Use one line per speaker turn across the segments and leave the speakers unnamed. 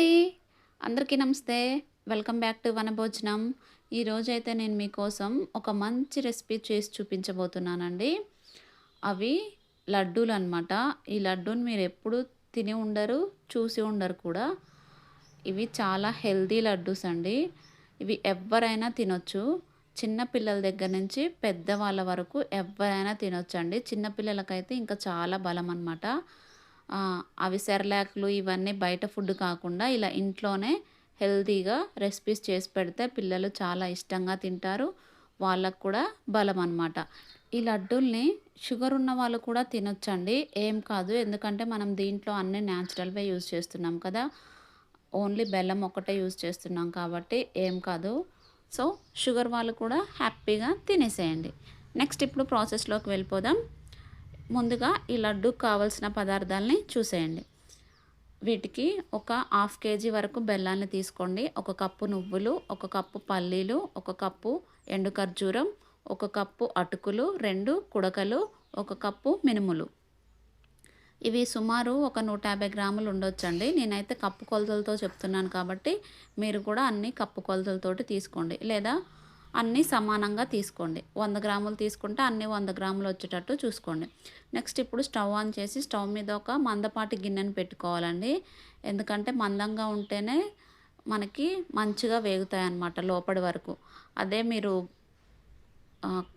అండి. అందరికీ నమస్తే. Welcome back to Vanabhojanam. ఈరోజైతే నేను మీకోసం ఒక మంచి రెసిపీ చేసి చూపించబోతున్నానండి. అవి లడ్డూలు అనమాట ఈ లడ్డూని మీరు ఎప్పుడు తిని ఉండరు చూసి ఉండరు కూడా. ఇవి చాలా హెల్దీ లడ్డూస్ అండి. ఇవి ఎవరైనా తినొచ్చు. చిన్నపిల్లల దగ్గర నుంచి పెద్దవాళ్ళ వరకు ఎవరైనా తినొచ్చండి. చిన్నపిల్లలకైతే ఇంకా చాలా బలం అనమాట అవి సెర్లాక్లు ఇవన్నీ బయట ఫుడ్ కాకుండా ఇలా ఇంట్లోనే హెల్తీగా రెసిపీస్ చేసి పెడితే పిల్లలు చాలా ఇష్టంగా తింటారు. వాళ్ళకు కూడా బలం అనమాట ఈ లడ్డూల్ని షుగర్ ఉన్న వాళ్ళు కూడా తినొచ్చండి. ఏం కాదు. ఎందుకంటే మనం దీంట్లో అన్ని న్యాచురల్వే యూజ్ చేస్తున్నాం కదా. ఓన్లీ బెల్లం ఒకటే యూజ్ చేస్తున్నాం కాబట్టి ఏం కాదు. సో షుగర్ వాళ్ళు కూడా హ్యాపీగా తినేసేయండి. నెక్స్ట్ ఇప్పుడు ప్రాసెస్లోకి వెళ్ళిపోదాం. ముందుగా ఈ లడ్డూకి కావలసిన పదార్థాలని చూసేయండి. వీటికి ఒక హాఫ్ కేజీ వరకు బెల్లాన్ని తీసుకోండి. ఒక కప్పు నువ్వులు ఒక కప్పు పల్లీలు ఒక కప్పు ఎండు ఖర్జూరం ఒక కప్పు అటుకులు రెండు కుడకలు ఒక కప్పు మినుములు. ఇవి సుమారు ఒక నూట యాభై గ్రాములు ఉండొచ్చండి. నేనైతే కప్పు కొలతలతో చెప్తున్నాను కాబట్టి మీరు కూడా అన్ని కప్పు కొలతలతోటి తీసుకోండి. లేదా అన్నీ సమానంగా తీసుకోండి. వంద గ్రాములు తీసుకుంటే అన్ని వంద గ్రాములు వచ్చేటట్టు చూసుకోండి. నెక్స్ట్ ఇప్పుడు స్టవ్ ఆన్ చేసి స్టవ్ మీద ఒక మందపాటి గిన్నెను పెట్టుకోవాలండి. ఎందుకంటే మందంగా ఉంటేనే మనకి మంచిగా వేగుతాయి అన్నమాట లోపడి వరకు. అదే మీరు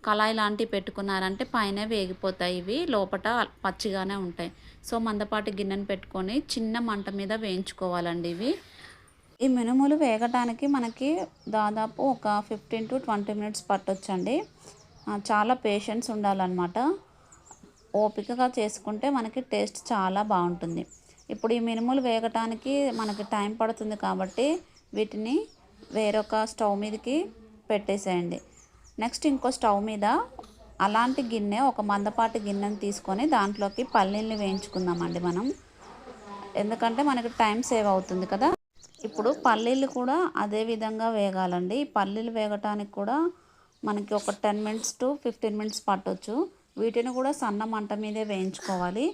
కళాయి లాంటివి పెట్టుకున్నారంటే పైన వేగిపోతాయి ఇవి లోపట పచ్చిగానే ఉంటాయి. సో మందపాటి గిన్నెను పెట్టుకొని చిన్న మంట మీద వేయించుకోవాలండి ఇవి. ఈ మినుములు వేగటానికి మనకి దాదాపు ఒక ఫిఫ్టీన్ టు ట్వంటీ మినిట్స్ పట్టొచ్చండి. చాలా పేషెన్స్ ఉండాలన్నమాట. ఓపికగా చేసుకుంటే మనకి టేస్ట్ చాలా బాగుంటుంది. ఇప్పుడు ఈ మినుములు వేగటానికి మనకి టైం పడుతుంది కాబట్టి వీటిని వేరొక స్టవ్ మీదకి పెట్టేసేయండి. నెక్స్ట్ ఇంకో స్టవ్ మీద అలాంటి గిన్నె ఒక మందపాటి గిన్నెను తీసుకొని దాంట్లోకి పల్లీల్ని వేయించుకుందామండి మనం. ఎందుకంటే మనకి టైం సేవ్ అవుతుంది కదా. ఇప్పుడు పల్లీలు కూడా అదే విధంగా వేగాలండి. పల్లీలు వేగటానికి కూడా మనకి ఒక ten minutes to fifteen minutes పట్టవచ్చు వీటిని కూడా సన్న మంట మీదే వేయించుకోవాలి.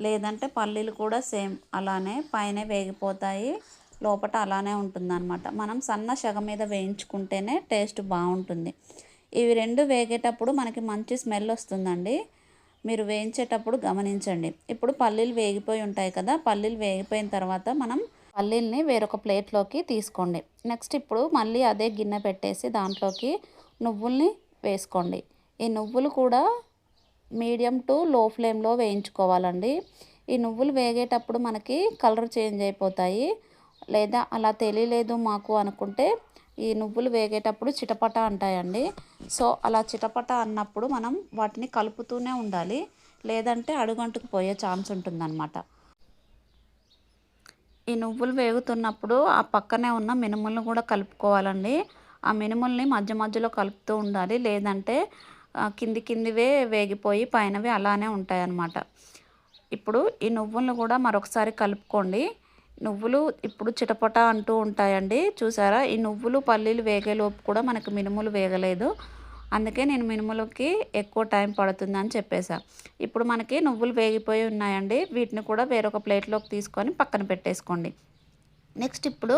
లేదంటే పల్లీలు కూడా సేమ్ అలానే పైన వేగిపోతాయి. లోపల అలానే ఉంటుందన్నమాట. మనం సన్న షగ మీద వేయించుకుంటేనే టేస్ట్ బాగుంటుంది. ఇవి రెండు వేగేటప్పుడు మనకి మంచి స్మెల్ వస్తుందండి. మీరు వేయించేటప్పుడు గమనించండి. ఇప్పుడు పల్లీలు వేగిపోయి ఉంటాయి కదా పల్లీలు వేగిపోయిన తర్వాత మనం పల్లీల్ని వేరొక ప్లేట్లోకి తీసుకోండి. నెక్స్ట్ ఇప్పుడు మళ్ళీ అదే గిన్నె పెట్టేసి దాంట్లోకి నువ్వుల్ని వేసుకోండి. ఈ నువ్వులు కూడా మీడియం టు లో ఫ్లేమ్లో వేయించుకోవాలండి. ఈ నువ్వులు వేగేటప్పుడు మనకి కలర్ చేంజ్ అయిపోతాయి. లేదా అలా తెలియలేదు మాకు అనుకుంటే ఈ నువ్వులు వేగేటప్పుడు చిటపట అంటాయండి. సో అలా చిటపట అన్నప్పుడు మనం వాటిని కలుపుతూనే ఉండాలి. లేదంటే అడుగంటుకు పోయే ఛాన్స్ ఉంటుందన్నమాట. ఈ నువ్వులు వేగుతున్నప్పుడు ఆ పక్కనే ఉన్న మినుములను కూడా కలుపుకోవాలండి. ఆ మినుముల్ని మధ్య మధ్యలో కలుపుతూ ఉండాలి. లేదంటే కింది కిందివే వేగిపోయి పైనవి అలానే ఉంటాయన్నమాట. ఇప్పుడు ఈ నువ్వులను కూడా మరొకసారి కలుపుకోండి. నువ్వులు ఇప్పుడు చిటపట అంటూ ఉంటాయండి. చూసారా? ఈ నువ్వులు పల్లీలు వేగేలోపు కూడా మనకు మినుములు వేగలేదు. అందుకే నేను మినుములకి ఎక్కువ టైం పడుతుంది అని చెప్పేసా ఇప్పుడు మనకి నువ్వులు వేగిపోయి ఉన్నాయండి. వీటిని కూడా వేరొక ప్లేట్లోకి తీసుకొని పక్కన పెట్టేసుకోండి. నెక్స్ట్ ఇప్పుడు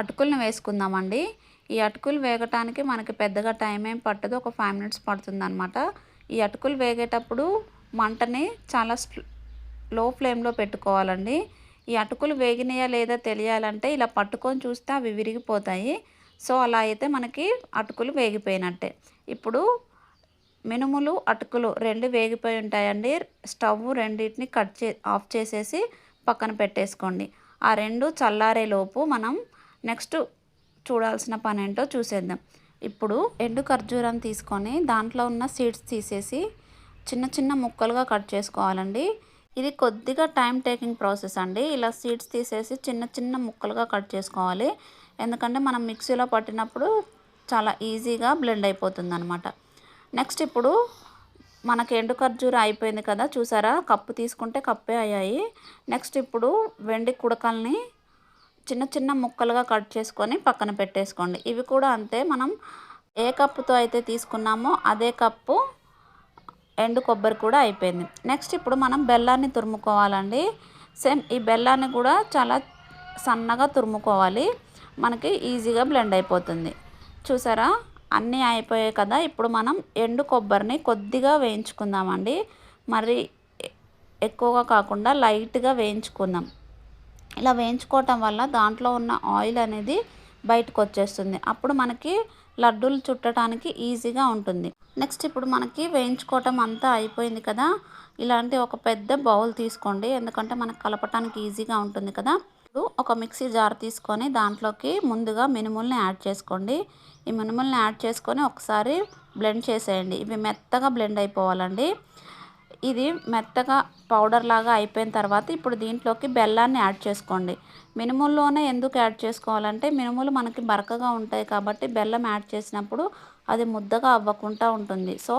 అటుకులను వేసుకుందామండి. ఈ అటుకులు వేగటానికి మనకి పెద్దగా టైం ఏం పట్టదు. ఒక ఫైవ్ మినిట్స్ పడుతుంది అనమాట ఈ అటుకులు వేగేటప్పుడు మంటని చాలా లో ఫ్లేమ్లో పెట్టుకోవాలండి. ఈ అటుకులు వేగినాయా లేదా తెలియాలంటే ఇలా పట్టుకొని చూస్తే అవి విరిగిపోతాయి. సో అలా అయితే మనకి అటుకులు వేగిపోయినట్టే. ఇప్పుడు మినుములు అటుకులు రెండు వేగిపోయి ఉంటాయండి. స్టవ్ రెండింటిని కట్ చే ఆఫ్ చేసేసి పక్కన పెట్టేసుకోండి. ఆ రెండు చల్లారేలోపు మనం నెక్స్ట్ చూడాల్సిన పని ఏంటో చూసేద్దాం. ఇప్పుడు ఎండు ఖర్జూరం తీసుకొని దాంట్లో ఉన్న సీడ్స్ తీసేసి చిన్న చిన్న ముక్కలుగా కట్ చేసుకోవాలండి. ఇది కొద్దిగా టైం టేకింగ్ ప్రాసెస్ అండి. ఇలా సీడ్స్ తీసేసి చిన్న చిన్న ముక్కలుగా కట్ చేసుకోవాలి. ఎందుకంటే మనం మిక్సీలో పట్టినప్పుడు చాలా ఈజీగా బ్లెండ్ అయిపోతుంది అనమాట నెక్స్ట్ ఇప్పుడు మనకి ఎండు ఖర్జూర అయిపోయింది కదా చూసారా? కప్పు తీసుకుంటే కప్పే అయ్యాయి. నెక్స్ట్ ఇప్పుడు వెండి కుడకల్ని చిన్న చిన్న ముక్కలుగా కట్ చేసుకొని పక్కన పెట్టేసుకోండి. ఇవి కూడా అంతే మనం ఏ కప్పుతో అయితే తీసుకున్నామో అదే కప్పు ఎండు కొబ్బరి కూడా అయిపోయింది. నెక్స్ట్ ఇప్పుడు మనం బెల్లాన్ని తురుముకోవాలండి. సేమ్ ఈ బెల్లాన్ని కూడా చాలా సన్నగా తురుముకోవాలి. మనకి ఈజీగా బ్లెండ్ అయిపోతుంది. చూసారా? అన్నీ అయిపోయాయి కదా. ఇప్పుడు మనం ఎండు కొబ్బరిని కొద్దిగా వేయించుకుందామండి. మరి ఎక్కువగా కాకుండా లైట్గా వేయించుకుందాం. ఇలా వేయించుకోవటం వల్ల దాంట్లో ఉన్న ఆయిల్ అనేది బయటకు వచ్చేస్తుంది. అప్పుడు మనకి లడ్డూలు చుట్టడానికి ఈజీగా ఉంటుంది. నెక్స్ట్ ఇప్పుడు మనకి వేయించుకోవటం అంతా అయిపోయింది కదా. ఇలాంటి ఒక పెద్ద బౌల్ తీసుకోండి. ఎందుకంటే మనకు కలపటానికి ఈజీగా ఉంటుంది కదా. ఇప్పుడు ఒక మిక్సీ జార్ తీసుకొని దాంట్లోకి ముందుగా మినుముల్ని యాడ్ చేసుకోండి. ఈ మినుముల్ని యాడ్ చేసుకొని ఒకసారి బ్లెండ్ చేసేయండి. ఇవి మెత్తగా బ్లెండ్ అయిపోవాలండి. ఇది మెత్తగా పౌడర్ లాగా అయిపోయిన తర్వాత ఇప్పుడు దీంట్లోకి బెల్లాన్ని యాడ్ చేసుకోండి. మినుముల్లోనే ఎందుకు యాడ్ చేసుకోవాలంటే మినుములు మనకి బరకగా ఉంటాయి కాబట్టి బెల్లం యాడ్ చేసినప్పుడు అది ముద్దగా అవ్వకుండా ఉంటుంది. సో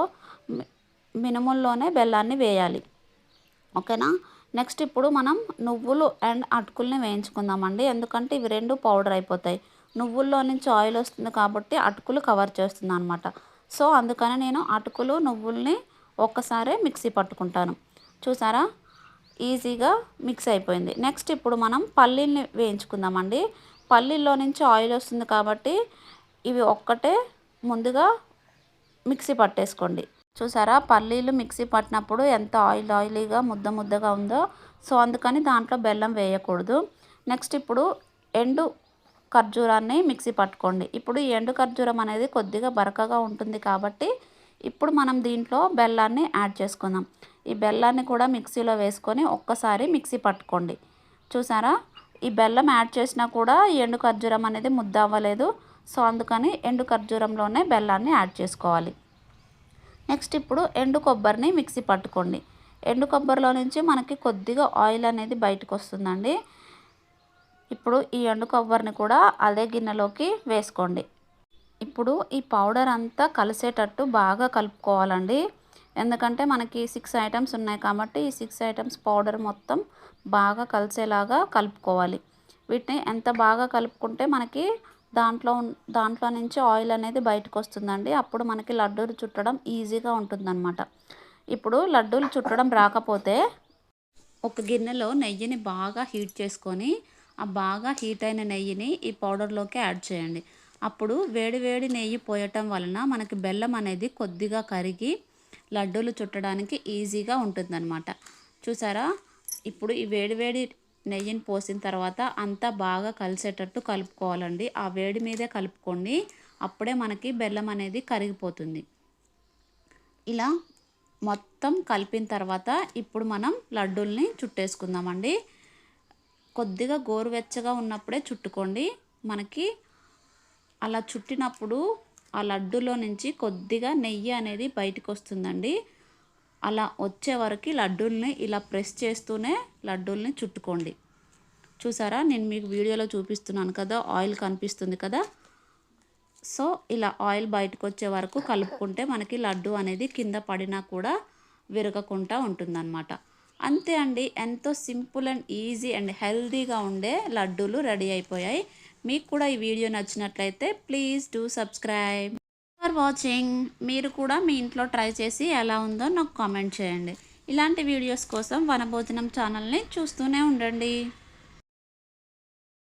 మినుముల్లోనే బెల్లాన్ని వేయాలి. ఓకేనా? నెక్స్ట్ ఇప్పుడు మనం నువ్వులు అండ్ అటుకుల్ని వేయించుకుందామండి. ఎందుకంటే ఇవి రెండు పౌడర్ అయిపోతాయి. నువ్వుల్లో నుంచి ఆయిల్ వస్తుంది కాబట్టి అటుకులు కవర్ చేస్తుంది అనమాట సో అందుకని నేను అటుకులు నువ్వుల్ని ఒక్కసారే మిక్సీ పట్టుకుంటాను. చూసారా? ఈజీగా మిక్స్ అయిపోయింది. నెక్స్ట్ ఇప్పుడు మనం పల్లీల్ని వేయించుకుందామండి. పల్లీల్లో నుంచి ఆయిల్ వస్తుంది కాబట్టి ఇవి ఒక్కటే ముందుగా మిక్సీ పట్టేసుకోండి. చూసారా? పల్లీలు మిక్సీ పట్టినప్పుడు ఎంత ఆయిల్ ఆయిలీగా ముద్ద ముద్దగా ఉందో. సో అందుకని దాంట్లో బెల్లం వేయకూడదు. నెక్స్ట్ ఇప్పుడు ఎండు ఖర్జూరాన్ని మిక్సీ పట్టుకోండి. ఇప్పుడు ఈ ఎండు ఖర్జూరం అనేది కొద్దిగా బరకగా ఉంటుంది కాబట్టి ఇప్పుడు మనం దీంట్లో బెల్లాన్ని యాడ్ చేసుకుందాం. ఈ బెల్లాన్ని కూడా మిక్సీలో వేసుకొని ఒక్కసారి మిక్సీ పట్టుకోండి. చూసారా? ఈ బెల్లం యాడ్ చేసినా కూడా ఎండు ఖర్జూరం అనేది ముద్ద అవ్వలేదు. సో అందుకని ఎండు ఖర్జూరంలోనే బెల్లాన్ని యాడ్ చేసుకోవాలి. నెక్స్ట్ ఇప్పుడు ఎండు కొబ్బరిని మిక్సీ పట్టుకోండి. ఎండు కొబ్బరిలో నుంచి మనకి కొద్దిగా ఆయిల్ అనేది బయటకు వస్తుందండి. ఇప్పుడు ఈ ఎండు కొబ్బరిని కూడా అదే గిన్నెలోకి వేసుకోండి. ఇప్పుడు ఈ పౌడర్ అంతా కలిసేటట్టు బాగా కలుపుకోవాలండి. ఎందుకంటే మనకి సిక్స్ ఐటమ్స్ ఉన్నాయి కాబట్టి ఈ సిక్స్ ఐటమ్స్ పౌడర్ మొత్తం బాగా కలిసేలాగా కలుపుకోవాలి. వీటిని ఎంత బాగా కలుపుకుంటే మనకి దాంట్లో దాంట్లో నుంచి ఆయిల్ అనేది బయటకు వస్తుందండి అప్పుడు మనకి లడ్డూలు చుట్టడం ఈజీగా ఉంటుందన్నమాట. ఇప్పుడు లడ్డూలు చుట్టడం రాకపోతే ఒక గిన్నెలో నెయ్యిని బాగా హీట్ చేసుకొని ఆ బాగా హీట్ అయిన నెయ్యిని ఈ పౌడర్లోకి యాడ్ చేయండి. అప్పుడు వేడివేడి నెయ్యి పోయటం వలన మనకి బెల్లం అనేది కొద్దిగా కరిగి లడ్డూలు చుట్టడానికి ఈజీగా ఉంటుందన్నమాట. చూసారా? ఇప్పుడు ఈ వేడివేడి నెయ్యిని పోసిన తర్వాత అంతా బాగా కలిసేటట్టు కలుపుకోవాలండి. ఆ వేడి మీదే కలుపుకోండి. అప్పుడే మనకి బెల్లం అనేది కరిగిపోతుంది. ఇలా మొత్తం కలిపిన తర్వాత ఇప్పుడు మనం లడ్డూల్ని చుట్టేసుకుందామండి. కొద్దిగా గోరువెచ్చగా ఉన్నప్పుడే చుట్టుకోండి. మనకి అలా చుట్టినప్పుడు ఆ లడ్డులో నుంచి కొద్దిగా నెయ్యి అనేది బయటకు వస్తుందండి అలా వచ్చే వరకు లడ్డూల్ని ఇలా ప్రెస్ చేస్తూనే లడ్డూల్ని చుట్టుకోండి. చూసారా? నేను మీకు వీడియోలో చూపిస్తున్నాను కదా ఆయిల్ కనిపిస్తుంది కదా? సో ఇలా ఆయిల్ బయటకు వచ్చే వరకు కలుపుకుంటే మనకి లడ్డు అనేది కింద పడినా కూడా విరగకుండా ఉంటుందన్నమాట. అంతే అండి ఎంతో సింపుల్ అండ్ ఈజీ అండ్ హెల్దీగా ఉండే లడ్డూలు రెడీ అయిపోయాయి. మీకు కూడా ఈ వీడియో నచ్చినట్లయితే please do subscribe. For watching మీరు కూడా మీ ఇంట్లో ట్రై చేసి ఎలా ఉందో నాకు కామెంట్ చేయండి. ఇలాంటి వీడియోస్ కోసం వనభోజనం ఛానల్ని చూస్తూనే ఉండండి.